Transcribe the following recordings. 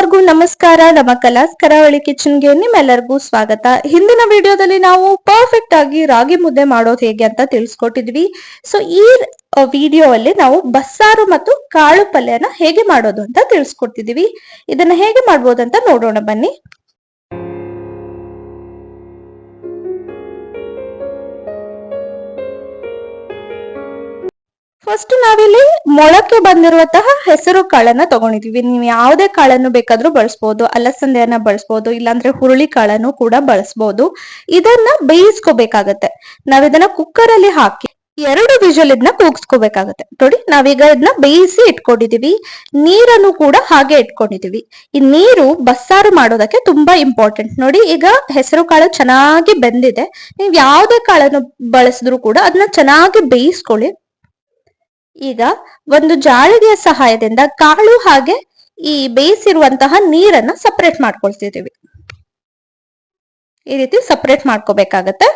ಎಲ್ಲರಿಗೂ ನಮಸ್ಕಾರ. ನಮ್ಮ ಕಲಾಸ್ ಕರಾವಳಿ ಕಿಚನ್ಗೆ ನಿಮ್ಮೆಲ್ಲರಿಗೂ ಸ್ವಾಗತ. ಹಿಂದಿನ ವಿಡಿಯೋದಲ್ಲಿ ನಾವು ಪರ್ಫೆಕ್ಟ್ ಆಗಿ ರಾಗಿ ಮುದ್ದೆ ಮಾಡೋದು ಹೇಗೆ ಅಂತ ತಿಳಿಸ್ಕೊಟ್ಟಿದ್ವಿ. ಸೊ ಈ ವಿಡಿಯೋ ಅಲ್ಲಿ ನಾವು ಬಸ್ಸಾರು ಮತ್ತು ಕಾಳು ಪಲ್ಯನ ಹೇಗೆ ಮಾಡೋದು ಅಂತ ತಿಳಿಸ್ಕೊಡ್ತಿದೀವಿ ಇದನ್ನ ಹೇಗೆ ಮಾಡ್ಬೋದು ಅಂತ ನೋಡೋಣ ಬನ್ನಿ. ಫಸ್ಟ್ ನಾವಿಲ್ಲಿ ಮೊಳಕೆ ಬಂದಿರುವಂತಹ ಹೆಸರು ಕಾಳನ್ನ ತಗೊಂಡಿದೀವಿ. ನೀವು ಯಾವುದೇ ಕಾಳನ್ನು ಬೇಕಾದ್ರೂ ಬಳಸ್ಬೋದು, ಅಲಸಂದೆಯನ್ನ ಬಳಸ್ಬೋದು, ಇಲ್ಲಾಂದ್ರೆ ಹುರುಳಿ ಕಾಳನ್ನು ಕೂಡ ಬಳಸ್ಬೋದು. ಇದನ್ನ ಬೇಯಿಸ್ಕೋಬೇಕಾಗತ್ತೆ. ನಾವಿದನ್ನ ಕುಕ್ಕರ್ ಅಲ್ಲಿ ಹಾಕಿ ಎರಡು ವಿಜಲ್ ಇದನ್ನ ಕೂಗಿಸ್ಕೋಬೇಕಾಗತ್ತೆ. ನೋಡಿ, ನಾವೀಗ ಇದನ್ನ ಬೇಯಿಸಿ ಇಟ್ಕೊಂಡಿದೀವಿ. ನೀರನ್ನು ಕೂಡ ಹಾಗೆ ಇಟ್ಕೊಂಡಿದೀವಿ. ಈ ನೀರು ಬಸ್ಸಾರು ಮಾಡೋದಕ್ಕೆ ತುಂಬಾ ಇಂಪಾರ್ಟೆಂಟ್ ನೋಡಿ, ಈಗ ಹೆಸರು ಕಾಳು ಚೆನ್ನಾಗಿ ಬೆಂದಿದೆ. ನೀವು ಯಾವುದೇ ಕಾಳನ್ನು ಬಳಸಿದ್ರು ಕೂಡ ಅದನ್ನ ಚೆನ್ನಾಗಿ ಬೇಯಿಸ್ಕೊಳ್ಳಿ. ಈಗ ಒಂದು ಜಾಳಿಗೆಯ ಸಹಾಯದಿಂದ ಕಾಳು ಹಾಗೆ ಈ ಬೇಯಿಸಿರುವಂತಹ ನೀರನ್ನ ಸಪರೇಟ್ ಮಾಡ್ಕೊಳ್ತಿದ್ದೀವಿ. ಈ ರೀತಿ ಸಪರೇಟ್ ಮಾಡ್ಕೋಬೇಕಾಗತ್ತೆ.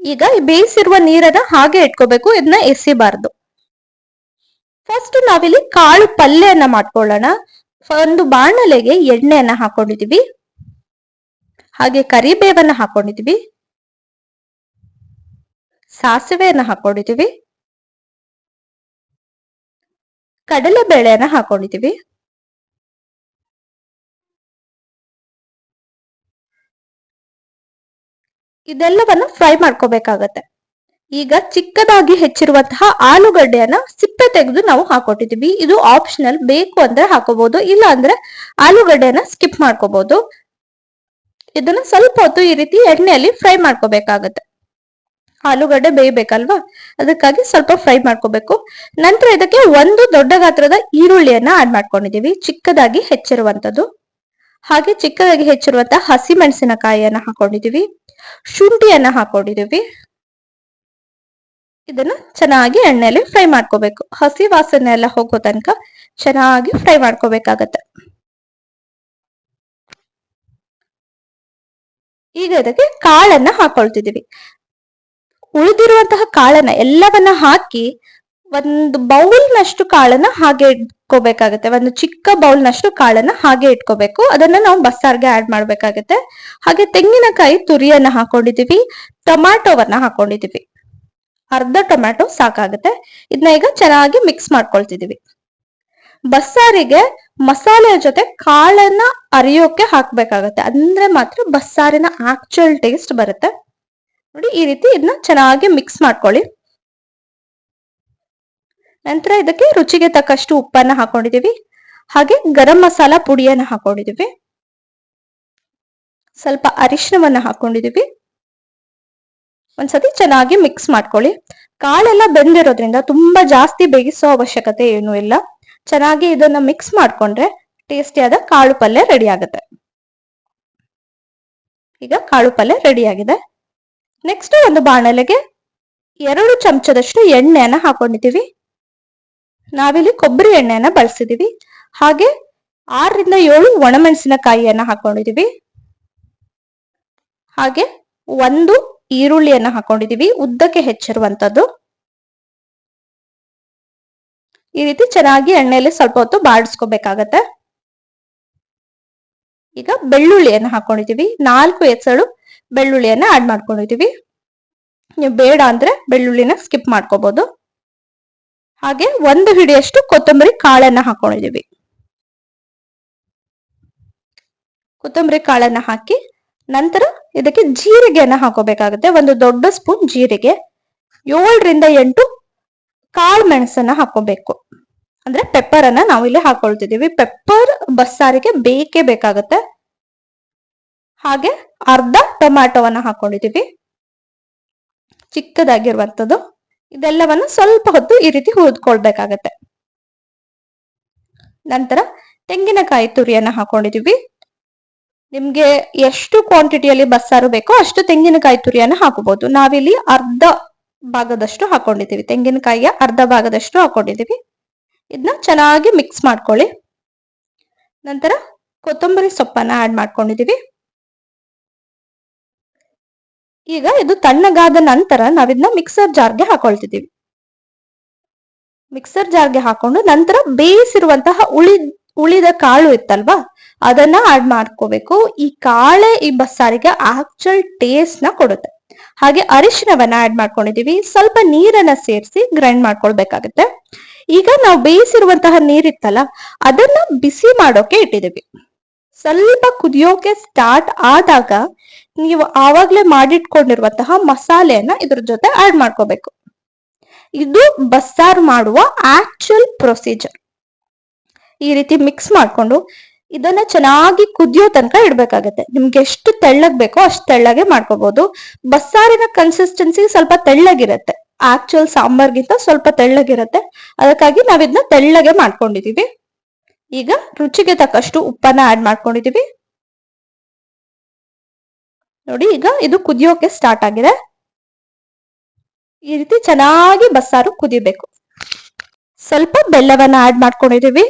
ಈಗ ಈ ಬೇಯಿಸಿರುವ ನೀರನ್ನ ಹಾಗೆ ಇಟ್ಕೋಬೇಕು, ಇದನ್ನ ಎಸಿಬಾರ್ದು. ಫಸ್ಟ್ ನಾವಿಲ್ಲಿ ಕಾಳು ಪಲ್ಯನ ಮಾಡ್ಕೊಳ್ಳೋಣ. ಒಂದು ಬಾಣಲೆಗೆ ಎಣ್ಣೆಯನ್ನ ಹಾಕೊಂಡಿದೀವಿ ಹಾಗೆ ಕರಿಬೇವನ್ನ ಹಾಕೊಂಡಿದೀವಿ ಸಾಸಿವೆಯನ್ನ ಹಾಕೊಂಡಿದ್ದೀವಿ ಕಡಲೆ ಬೇಳೆಯನ್ನ ಹಾಕೊಂಡಿದ್ದೀವಿ ಇದೆಲ್ಲವನ್ನು ಫ್ರೈ ಮಾಡ್ಕೋಬೇಕಾಗತ್ತೆ. ಈಗ ಚಿಕ್ಕದಾಗಿ ಹೆಚ್ಚಿರುವಂತಹ ಆಲೂಗಡ್ಡೆಯನ್ನ ಸಿಪ್ಪೆ ತೆಗೆದು ನಾವು ಹಾಕೊಟ್ಟಿದೀವಿ. ಇದು ಆಪ್ಷನಲ್ ಬೇಕು ಅಂದ್ರೆ ಹಾಕೋಬಹುದು ಇಲ್ಲ ಅಂದ್ರೆ ಆಲೂಗಡ್ಡೆಯನ್ನ ಸ್ಕಿಪ್ ಮಾಡ್ಕೋಬಹುದು ಇದನ್ನ ಸ್ವಲ್ಪ ಹೊತ್ತು ಈ ರೀತಿ ಎಣ್ಣೆಯಲ್ಲಿ ಫ್ರೈ ಮಾಡ್ಕೋಬೇಕಾಗತ್ತೆ. ಆಲೂಗಡ್ಡೆ ಬೇಯಬೇಕಲ್ವಾ? ಅದಕ್ಕಾಗಿ ಸ್ವಲ್ಪ ಫ್ರೈ ಮಾಡ್ಕೋಬೇಕು. ನಂತರ ಇದಕ್ಕೆ ಒಂದು ದೊಡ್ಡ ಗಾತ್ರದ ಈರುಳ್ಳಿಯನ್ನ ಆಡ್ ಮಾಡ್ಕೊಂಡಿದೀವಿ. ಚಿಕ್ಕದಾಗಿ ಹೆಚ್ಚಿರುವಂತದ್ದು. ಹಾಗೆ ಚಿಕ್ಕದಾಗಿ ಹೆಚ್ಚಿರುವಂತಹ ಹಸಿ ಮೆಣಸಿನಕಾಯಿಯನ್ನ ಹಾಕೊಂಡಿದೀವಿ. ಶುಂಠಿಯನ್ನ ಹಾಕೊಂಡಿದೀವಿ. ಇದನ್ನ ಚೆನ್ನಾಗಿ ಎಣ್ಣೆಯಲ್ಲಿ ಫ್ರೈ ಮಾಡ್ಕೋಬೇಕು. ಹಸಿ ವಾಸನೆ ಎಲ್ಲ ಹೋಗೋ ತನಕ ಚೆನ್ನಾಗಿ ಫ್ರೈ ಮಾಡ್ಕೋಬೇಕಾಗತ್ತೆ. ಈಗ ಇದಕ್ಕೆ ಕಾಳನ್ನ ಹಾಕೊಳ್ತಿದೀವಿ. ಉಳಿದಿರುವಂತಹ ಕಾಳನ್ನ ಎಲ್ಲವನ್ನ ಹಾಕಿ ಒಂದು ಬೌಲ್ನಷ್ಟು ಕಾಳನ್ನ ಹಾಗೆ ಇಟ್ಕೋಬೇಕಾಗತ್ತೆ. ಒಂದು ಚಿಕ್ಕ ಬೌಲ್ನಷ್ಟು ಕಾಳನ್ನ ಹಾಗೆ ಇಟ್ಕೋಬೇಕು. ಅದನ್ನ ನಾವು ಬಸ್ಸಾರ್ಗೆ ಆಡ್ ಮಾಡ್ಬೇಕಾಗತ್ತೆ. ಹಾಗೆ ತೆಂಗಿನಕಾಯಿ ತುರಿಯನ್ನ ಹಾಕೊಂಡಿದೀವಿ ಟೊಮ್ಯಾಟೋವನ್ನ ಹಾಕೊಂಡಿದೀವಿ. ಅರ್ಧ ಟೊಮ್ಯಾಟೊ ಸಾಕಾಗತ್ತೆ. ಇದನ್ನ ಈಗ ಚೆನ್ನಾಗಿ ಮಿಕ್ಸ್ ಮಾಡ್ಕೊಳ್ತಿದೀವಿ. ಬಸ್ಸಾರಿಗೆ ಮಸಾಲೆಯ ಜೊತೆ ಕಾಳನ್ನ ಅರಿಯೋಕೆ ಹಾಕ್ಬೇಕಾಗತ್ತೆ. ಅಂದ್ರೆ ಮಾತ್ರ ಬಸ್ಸಾರಿನ ಆಕ್ಚುಯಲ್ ಟೇಸ್ಟ್ ಬರುತ್ತೆ. ನೋಡಿ ಈ ರೀತಿ ಇದನ್ನ ಚೆನ್ನಾಗಿ ಮಿಕ್ಸ್ ಮಾಡ್ಕೊಳ್ಳಿ. ನಂತರ ಇದಕ್ಕೆ ರುಚಿಗೆ ತಕ್ಕಷ್ಟು ಉಪ್ಪನ್ನ ಹಾಕೊಂಡಿದೀವಿ ಹಾಗೆ ಗರಂ ಮಸಾಲ ಪುಡಿಯನ್ನ ಹಾಕೊಂಡಿದೀವಿ ಸ್ವಲ್ಪ ಅರಿಶಿನವನ್ನ ಹಾಕೊಂಡಿದೀವಿ ಒಂದ್ಸತಿ ಚೆನ್ನಾಗಿ ಮಿಕ್ಸ್ ಮಾಡ್ಕೊಳ್ಳಿ. ಕಾಳೆಲ್ಲ ಬೆಂದಿರೋದ್ರಿಂದ ತುಂಬಾ ಜಾಸ್ತಿ ಬೇಯಿಸೋ ಅವಶ್ಯಕತೆ ಏನೂ ಇಲ್ಲ. ಚೆನ್ನಾಗಿ ಇದನ್ನ ಮಿಕ್ಸ್ ಮಾಡ್ಕೊಂಡ್ರೆ ಟೇಸ್ಟಿಯಾದ ಕಾಳು ಪಲ್ಯ ರೆಡಿ ಆಗುತ್ತೆ. ಈಗ ಕಾಳು ಪಲ್ಯ ರೆಡಿ ಆಗಿದೆ. ನೆಕ್ಸ್ಟ್ ಒಂದು ಬಾಣಲೆಗೆ ಎರಡು ಚಮಚದಷ್ಟು ಎಣ್ಣೆಯನ್ನ ಹಾಕೊಂಡಿದ್ದೀವಿ. ನಾವಿಲ್ಲಿ ಕೊಬ್ಬರಿ ಎಣ್ಣೆಯನ್ನ ಬಳಸಿದೀವಿ ಹಾಗೆ ಆರರಿಂದ ಏಳು ಒಣಮೆಣಸಿನಕಾಯಿಯನ್ನ ಹಾಕೊಂಡಿದೀವಿ ಹಾಗೆ ಒಂದು ಈರುಳ್ಳಿಯನ್ನ ಹಾಕೊಂಡಿದೀವಿ ಉದ್ದಕ್ಕೆ ಹೆಚ್ಚಿರುವಂತದ್ದು. ಈ ರೀತಿ ಚೆನ್ನಾಗಿ ಎಣ್ಣೆಯಲ್ಲಿ ಸ್ವಲ್ಪ ಹೊತ್ತು ಬಾಡಿಸ್ಕೋಬೇಕಾಗತ್ತೆ. ಈಗ ಬೆಳ್ಳುಳ್ಳಿಯನ್ನ ಹಾಕೊಂಡಿದೀವಿ ನಾಲ್ಕು ಎಸಳು ಬೆಳ್ಳುಳ್ಳಿಯನ್ನ ಆಡ್ ಮಾಡ್ಕೊಂಡಿದೀವಿ. ನೀವು ಬೇಡ ಅಂದ್ರೆ ಬೆಳ್ಳುಳ್ಳಿನ ಸ್ಕಿಪ್ ಮಾಡ್ಕೋಬಹುದು ಹಾಗೆ ಒಂದು ಹಿಡಿಯಷ್ಟು ಕೊತ್ತಂಬರಿ ಕಾಳನ್ನ ಹಾಕೊಂಡಿದೀವಿ. ಕೊತ್ತಂಬರಿ ಕಾಳನ್ನ ಹಾಕಿ ನಂತರ ಇದಕ್ಕೆ ಜೀರಿಗೆಯನ್ನ ಹಾಕೋಬೇಕಾಗುತ್ತೆ. ಒಂದು ದೊಡ್ಡ ಸ್ಪೂನ್ ಜೀರಿಗೆ, ಏಳರಿಂದ ಎಂಟು ಕಾಳು ಮೆಣಸನ್ನ ಹಾಕೋಬೇಕು ಅಂದ್ರೆ ಪೆಪ್ಪರ್ ಅನ್ನ ನಾವಿಲ್ಲಿ ಹಾಕೊಳ್ತಿದೀವಿ. ಪೆಪ್ಪರ್ ಬಸ್ಸಾರಿಗೆ ಬೇಕೇ ಬೇಕಾಗುತ್ತೆ. ಹಾಗೆ ಅರ್ಧ ಟೊಮ್ಯಾಟೊವನ್ನ ಹಾಕೊಂಡಿದ್ದೀವಿ. ಚಿಕ್ಕದಾಗಿರುವಂತದ್ದು ಇದೆಲ್ಲವನ್ನು ಸ್ವಲ್ಪ ಹೊತ್ತು ಈ ರೀತಿ ಹುರಿದ್ಕೊಳ್ಬೇಕಾಗತ್ತೆ. ನಂತರ ತೆಂಗಿನಕಾಯಿ ತುರಿಯನ್ನ ಹಾಕೊಂಡಿದೀವಿ ನಿಮ್ಗೆ ಎಷ್ಟು ಕ್ವಾಂಟಿಟಿಯಲ್ಲಿ ಬಸ್ಸಾರು ಬೇಕೋ ಅಷ್ಟು ತೆಂಗಿನಕಾಯಿ ತುರಿಯನ್ನ ಹಾಕಬಹುದು. ನಾವಿಲ್ಲಿ ಅರ್ಧ ಭಾಗದಷ್ಟು ಹಾಕೊಂಡಿದೀವಿ ತೆಂಗಿನಕಾಯಿಯ ಅರ್ಧ ಭಾಗದಷ್ಟು ಹಾಕೊಂಡಿದೀವಿ ಇದನ್ನ ಚೆನ್ನಾಗಿ ಮಿಕ್ಸ್ ಮಾಡ್ಕೊಳ್ಳಿ. ನಂತರ ಕೊತ್ತಂಬರಿ ಸೊಪ್ಪನ್ನ ಆಡ್ ಮಾಡ್ಕೊಂಡಿದೀವಿ ಈಗ ಇದು ತಣ್ಣಗಾದ ನಂತರ ನಾವಿದನ್ನ ಮಿಕ್ಸರ್ ಜಾರ್ಗೆ ಹಾಕೊಳ್ತಿದ್ದೀವಿ. ಮಿಕ್ಸರ್ ಜಾರ್ಗೆ ಹಾಕೊಂಡು ನಂತರ ಬೇಯಿಸಿರುವಂತಹ ಉಳಿ, ಉಳಿದ ಕಾಳು ಇತ್ತಲ್ವಾ, ಅದನ್ನ ಆಡ್ ಮಾಡ್ಕೋಬೇಕು. ಈ ಕಾಳೆ ಈ ಬಸ್ಸಾರಿಗೆ ಆಕ್ಚುಲ್ ಟೇಸ್ಟ್ನ ಕೊಡುತ್ತೆ. ಹಾಗೆ ಅರಿಶಿನವನ್ನ ಆಡ್ ಮಾಡ್ಕೊಂಡಿದೀವಿ ಸ್ವಲ್ಪ ನೀರನ್ನ ಸೇರಿಸಿ ಗ್ರೈಂಡ್ ಮಾಡ್ಕೊಳ್ಬೇಕಾಗತ್ತೆ. ಈಗ ನಾವು ಬೇಯಿಸಿರುವಂತಹ ನೀರಿತ್ತಲ್ಲ, ಅದನ್ನ ಬಿಸಿ ಮಾಡೋಕೆ ಇಟ್ಟಿದೀವಿ ಸ್ವಲ್ಪ ಕುದಿಯೋಕೆ ಸ್ಟಾರ್ಟ್ ಆದಾಗ ನೀವು ಆವಾಗಲೇ ಮಾಡಿಟ್ಕೊಂಡಿರುವಂತಹ ಮಸಾಲೆಯನ್ನ ಇದ್ರ ಜೊತೆ ಆಡ್ ಮಾಡ್ಕೋಬೇಕು. ಇದು ಬಸ್ಸಾರು ಮಾಡುವ ಆಕ್ಚುಲ್ ಪ್ರೊಸೀಜರ್ ಈ ರೀತಿ ಮಿಕ್ಸ್ ಮಾಡ್ಕೊಂಡು ಇದನ್ನ ಚೆನ್ನಾಗಿ ಕುದಿಯೋ ತನಕ ಇಡ್ಬೇಕಾಗತ್ತೆ. ನಿಮ್ಗೆ ಎಷ್ಟು ತೆಳ್ಳಗ್ ಬೇಕೋ ಅಷ್ಟು ತೆಳ್ಳಗೆ ಮಾಡ್ಕೋಬಹುದು ಬಸ್ಸಾರಿನ ಕನ್ಸಿಸ್ಟೆನ್ಸಿ ಸ್ವಲ್ಪ ತೆಳ್ಳಗಿರತ್ತೆ. ಆಕ್ಚುಲ್ ಸಾಂಬಾರ್ಗಿಂತ ಸ್ವಲ್ಪ ತೆಳ್ಳಗಿರತ್ತೆ. ಅದಕ್ಕಾಗಿ ನಾವಿದ್ನ ತೆಳ್ಳಗೆ ಮಾಡ್ಕೊಂಡಿದೀವಿ. ಈಗ ರುಚಿಗೆ ತಕ್ಕಷ್ಟು ಉಪ್ಪನ್ನ ಆಡ್ ಮಾಡ್ಕೊಂಡಿದೀವಿ. ನೋಡಿ, ಈಗ ಇದು ಕುದಿಯೋಕೆ ಸ್ಟಾರ್ಟ್ ಆಗಿದೆ. ಈ ರೀತಿ ಚೆನ್ನಾಗಿ ಬಸ್ಸಾರು ಕುದಿಬೇಕು. ಸ್ವಲ್ಪ ಬೆಲ್ಲವನ್ನ ಆಡ್ ಮಾಡ್ಕೊಂಡಿದೀವಿ.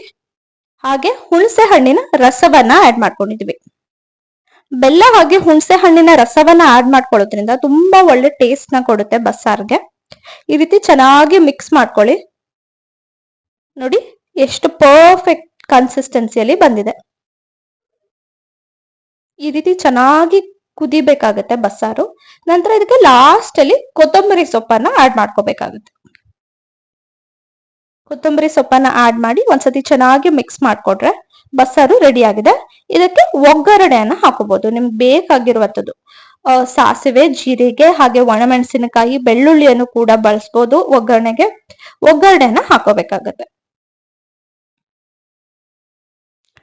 ಹಾಗೆ ಹುಣಸೆ ಹಣ್ಣಿನ ರಸವನ್ನ ಆಡ್ ಮಾಡ್ಕೊಂಡಿದೀವಿ. ಬೆಲ್ಲ ಹಾಗೆ ಹುಣಸೆ ಹಣ್ಣಿನ ರಸವನ್ನ ಆಡ್ ಮಾಡ್ಕೊಳ್ಳೋದ್ರಿಂದ ತುಂಬಾ ಒಳ್ಳೆ ಟೇಸ್ಟ್ನ ಕೊಡುತ್ತೆ ಬಸ್ಸಾರ್ಗೆ. ಈ ರೀತಿ ಚೆನ್ನಾಗಿ ಮಿಕ್ಸ್ ಮಾಡ್ಕೊಳ್ಳಿ. ನೋಡಿ, ಎಷ್ಟು ಪರ್ಫೆಕ್ಟ್ ಕನ್ಸಿಸ್ಟೆನ್ಸಿಯಲ್ಲಿ ಬಂದಿದೆ. ಈ ರೀತಿ ಚೆನ್ನಾಗಿ ಕುದಿಬೇಕಾಗತ್ತೆ ಬಸ್ಸಾರು. ನಂತರ ಇದಕ್ಕೆ ಲಾಸ್ಟ್ ಅಲ್ಲಿ ಕೊತ್ತಂಬರಿ ಸೊಪ್ಪನ್ನ ಆಡ್ ಮಾಡ್ಕೋಬೇಕಾಗುತ್ತೆ. ಕೊತ್ತಂಬರಿ ಸೊಪ್ಪನ್ನ ಆಡ್ ಮಾಡಿ ಒಂದ್ಸತಿ ಚೆನ್ನಾಗಿ ಮಿಕ್ಸ್ ಮಾಡ್ಕೊಟ್ರೆ ಬಸ್ಸಾರು ರೆಡಿ ಆಗಿದೆ. ಇದಕ್ಕೆ ಒಗ್ಗರಣೆಯನ್ನ ಹಾಕೋಬಹುದು ನಿಮ್ಗೆ ಬೇಕಾಗಿರುವಂತದ್ದು ಸಾಸಿವೆ, ಜೀರಿಗೆ, ಹಾಗೆ ಒಣಮೆಣಸಿನಕಾಯಿ, ಬೆಳ್ಳುಳ್ಳಿಯನ್ನು ಕೂಡ ಬಳಸ್ಬೋದು ಒಗ್ಗರಣೆಗೆ. ಒಗ್ಗರಣೆಯನ್ನ ಹಾಕೋಬೇಕಾಗತ್ತೆ.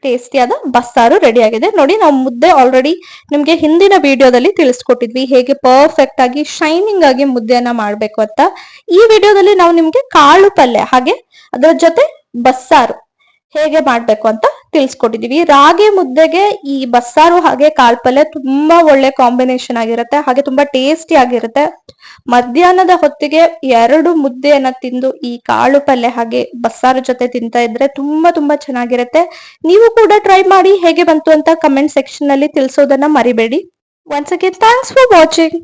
ಟೇಸ್ಟಿಯಾದ ಬಸ್ಸಾರು ರೆಡಿ ಆಗಿದೆ. ನೋಡಿ ನಾವು ಮುದ್ದೆ ಆಲ್ರೆಡಿ ನಿಮ್ಗೆ ಹಿಂದಿನ ವಿಡಿಯೋದಲ್ಲಿ ತಿಳಿಸ್ಕೊಟ್ಟಿದ್ವಿ. ಹೇಗೆ ಪರ್ಫೆಕ್ಟ್ ಆಗಿ ಶೈನಿಂಗ್ ಆಗಿ ಮುದ್ದೆಯನ್ನ ಮಾಡ್ಬೇಕು ಅಂತ. ಈ ವಿಡಿಯೋದಲ್ಲಿ ನಾವು ನಿಮ್ಗೆ ಕಾಳು ಪಲ್ಯ, ಹಾಗೆ ಅದರ ಜೊತೆ ಬಸ್ಸಾರು ಹೇಗೆ ಮಾಡ್ಬೇಕು ಅಂತ ತಿಳಿಸ್ಕೊಟ್ಟಿದೀವಿ ರಾಗಿ ಮುದ್ದೆಗೆ ಈ ಬಸ್ಸಾರು ಹಾಗೆ ಕಾಳು ಪಲ್ಯ ತುಂಬಾ ಒಳ್ಳೆ ಕಾಂಬಿನೇಷನ್ ಆಗಿರುತ್ತೆ, ಹಾಗೆ ತುಂಬಾ ಟೇಸ್ಟಿ ಆಗಿರುತ್ತೆ. ಮಧ್ಯಾಹ್ನದ ಹೊತ್ತಿಗೆ ಎರಡು ಮುದ್ದೆಯನ್ನ ತಿಂದು ಈ ಕಾಳು ಪಲ್ಯ ಹಾಗೆ ಬಸ್ಸಾರು ಜೊತೆ ತಿಂತಾ ಇದ್ರೆ ತುಂಬಾ ತುಂಬಾ ಚೆನ್ನಾಗಿರುತ್ತೆ. ನೀವು ಕೂಡ ಟ್ರೈ ಮಾಡಿ ಹೇಗೆ ಬಂತು ಅಂತ ಕಮೆಂಟ್ ಸೆಕ್ಷನ್ನಲ್ಲಿ ತಿಳಿಸೋದನ್ನ ಮರಿಬೇಡಿ. Once again thanks for watching